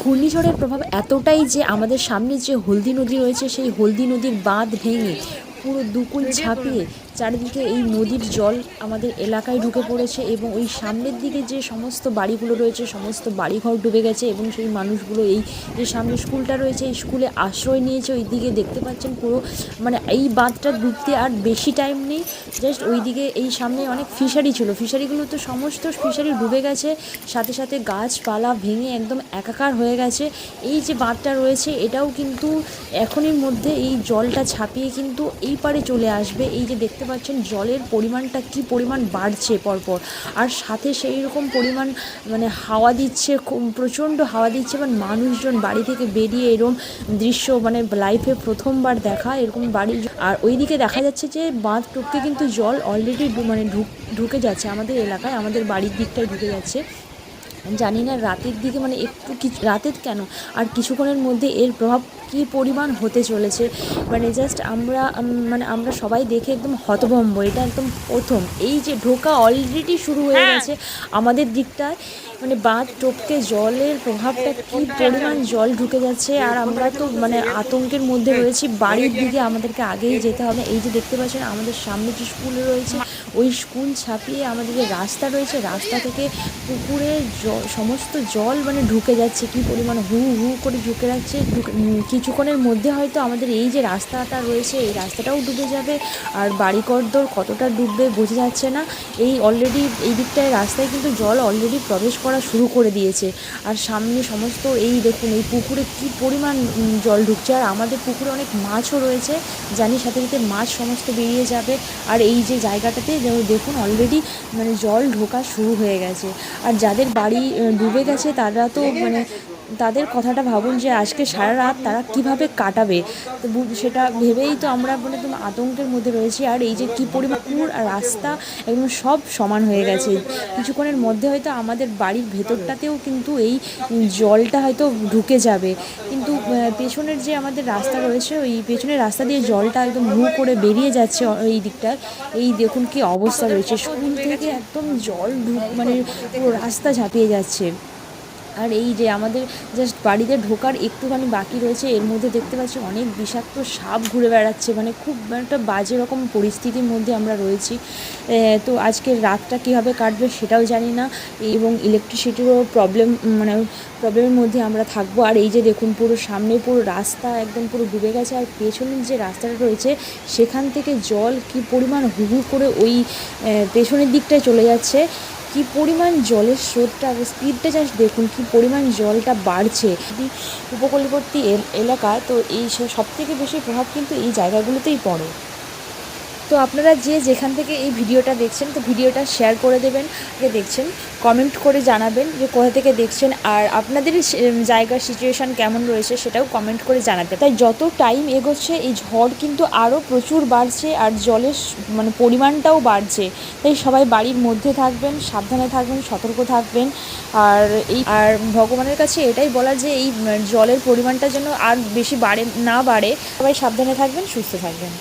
ঘূর্ণিঝড়ের প্রভাব এতটাই যে আমাদের সামনে যে হলদি নদী রয়েছে সেই হলদি নদীর বাঁধ ভেঙে পুরো দুকুল ছাপিয়ে চারিদিকে এই নদীর জল আমাদের এলাকায় ঢুকে পড়েছে এবং ওই সামনের দিকে যে সমস্ত বাড়িগুলো রয়েছে, সমস্ত বাড়িঘর ডুবে গেছে এবং সেই মানুষগুলো এই যে সামনে স্কুলটা রয়েছে, এই স্কুলে আশ্রয় নিয়েছে ওই দিকে দেখতে পাচ্ছেন পুরো মানে এই বাঁধটা ডুবতে আর বেশি টাইম নেই। জাস্ট ওই দিকে এই সামনে অনেক ফিশারি ছিল। ফিশারিগুলো তো সমস্ত ফিশারি ডুবে গেছে। সাথে সাথে গাছপালা ভেঙে একদম একাকার হয়ে গেছে। এই যে বাঁধটা রয়েছে, এটাও কিন্তু এখনই মধ্যে এই জলটা ছাপিয়ে কিন্তু এই পারে চলে আসবে। এই যে দেখতে পাচ্ছেন জলের পরিমাণটা কি পরিমাণ বাড়ছে পরপর। আর সাথে সেই রকম পরিমাণ মানে হাওয়া দিচ্ছে প্রচণ্ড হাওয়া দিচ্ছে এবং মানুষজন বাড়ি থেকে বেরিয়ে এরকম দৃশ্য মানে লাইফে প্রথমবার দেখা এরকম বাড়ি আর ওইদিকে দেখা যাচ্ছে যে বাঁধ টুকতে কিন্তু জল অলরেডি মানে ঢুক ঢুকে যাচ্ছে আমাদের এলাকায়, আমাদের বাড়ির দিকটায় ঢুকে যাচ্ছে। জানি না রাতের দিকে মানে একটু কিছু রাতের কেন? আর কিছুক্ষণের মধ্যে এর প্রভাব কী পরিমাণ হতে চলেছে? মানে জাস্ট আমরা মানে আমরা সবাই দেখে একদম হতভম্ব এটা একদম প্রথম। এই যে ঢোকা অলরেডি শুরু হয়ে গেছে আমাদের দিকটায় মানে বাঁধ টপকে জলের প্রভাবটা কী পরিমাণ জল ঢুকে যাচ্ছে? আর আমরা তো মানে আতঙ্কের মধ্যে রয়েছি বাড়ির দিকে আমাদেরকে আগেই যেতে হবে। এই যে দেখতে পাচ্ছেন আমাদের সামনে যে স্কুল রয়েছে ওই স্কুল ছাপিয়ে আমাদের যে রাস্তা রয়েছে, রাস্তা থেকে পুকুরে জল সমস্ত জল মানে ঢুকে যাচ্ছে, কী পরিমাণ হু হু করে ঢুকে যাচ্ছে কিছুক্ষণের মধ্যে হয়তো আমাদের এই যে রাস্তাটা রয়েছে, এই রাস্তাটাও ডুবে যাবে আর বাড়ি বাড়িঘরদোর কতটা ডুববে বোঝা যাচ্ছে না। এই অলরেডি এই দিকটায় রাস্তায় কিন্তু জল অলরেডি প্রবেশ করা শুরু করে দিয়েছে। আর সামনে সমস্ত এই দেখুন, এই পুকুরে কী পরিমাণ জল ঢুকছে। আর আমাদের পুকুরে অনেক মাছও রয়েছে, জানি সাথে সাথে মাছ সমস্ত বেরিয়ে যাবে। আর এই যে জায়গাটাতে দেখুন অলরেডি মানে জল ঢোকা শুরু হয়ে গেছে। আর যাদের বাড়ি ডুবে গেছে তারা তো মানে তাদের কথাটা ভাবুন যে আজকে সারা রাত তারা কীভাবে কাটাবে। তো সেটা ভেবেই তো আমরা মানে একদম আতঙ্কের মধ্যে রয়েছি। আর এই যে কী পরিমাণ আর রাস্তা একদম সব সমান হয়ে গেছে। কিছুক্ষণের মধ্যে হয়তো আমাদের বাড়ির ভেতরটাতেও কিন্তু এই জলটা হয়তো ঢুকে যাবে। কিন্তু পেছনের যে আমাদের রাস্তা রয়েছে, ওই পেছনের রাস্তা দিয়ে জলটা একদম হু করে বেরিয়ে যাচ্ছে এই দিকটায়। এই দেখুন কি অবস্থা রয়েছে। স্কুল থেকে একদম জল ঢুক মানে পুরো রাস্তা ঝাঁপিয়ে যাচ্ছে। আর এই যে আমাদের জাস্ট বাড়িতে ঢোকার একটুখানি বাকি রয়েছে, এর মধ্যে দেখতে পাচ্ছি অনেক বিষাক্ত সাপ ঘুরে বেড়াচ্ছে। মানে খুব একটা বাজে রকম পরিস্থিতির মধ্যে আমরা রয়েছি। তো আজকের রাতটা কীভাবে কাটবে সেটাও জানি না এবং ইলেকট্রিসিটিরও প্রবলেম মানে প্রবলেমের মধ্যে আমরা থাকব। আর এই যে দেখুন, পুরো সামনে পুরো রাস্তা একদম পুরো ডুবে গেছে আর পেছনের যে রাস্তাটা রয়েছে, সেখান থেকে জল কি পরিমাণ হুহু করে ওই পেছনের দিকটায় চলে যাচ্ছে। কি পরিমাণ জলের স্রোতটা স্পিডটা জাস্ট দেখুন, কি পরিমাণ জলটা বাড়ছে। যদি উপকূলবর্তী এল- এলাকা, তো এই সব থেকে বেশি প্রভাব কিন্তু এই জায়গাগুলোতেই পড়ে। তো আপনারা যে যেখান থেকে এই ভিডিওটা দেখছেন, তো ভিডিওটা শেয়ার করে দেবেন দেখছেন কমেন্ট করে জানাবেন যে কোথা থেকে দেখছেন আর আপনাদের জায়গার সিচুয়েশান কেমন রয়েছে সেটাও কমেন্ট করে জানাতে তাই যত টাইম এগোচ্ছে, এই ঝড় কিন্তু আরও প্রচুর বাড়ছে আর জলের মানে পরিমাণটাও বাড়ছে। তাই সবাই বাড়ির মধ্যে থাকবেন, সাবধানে থাকবেন, সতর্ক থাকবেন আর এই, আর ভগবানের কাছে এটাই বলা যে এই জলের পরিমাণটা যেন আর বেশি বাড়ে, না বাড়ে, সবাই সাবধানে থাকবেন, সুস্থ থাকবেন।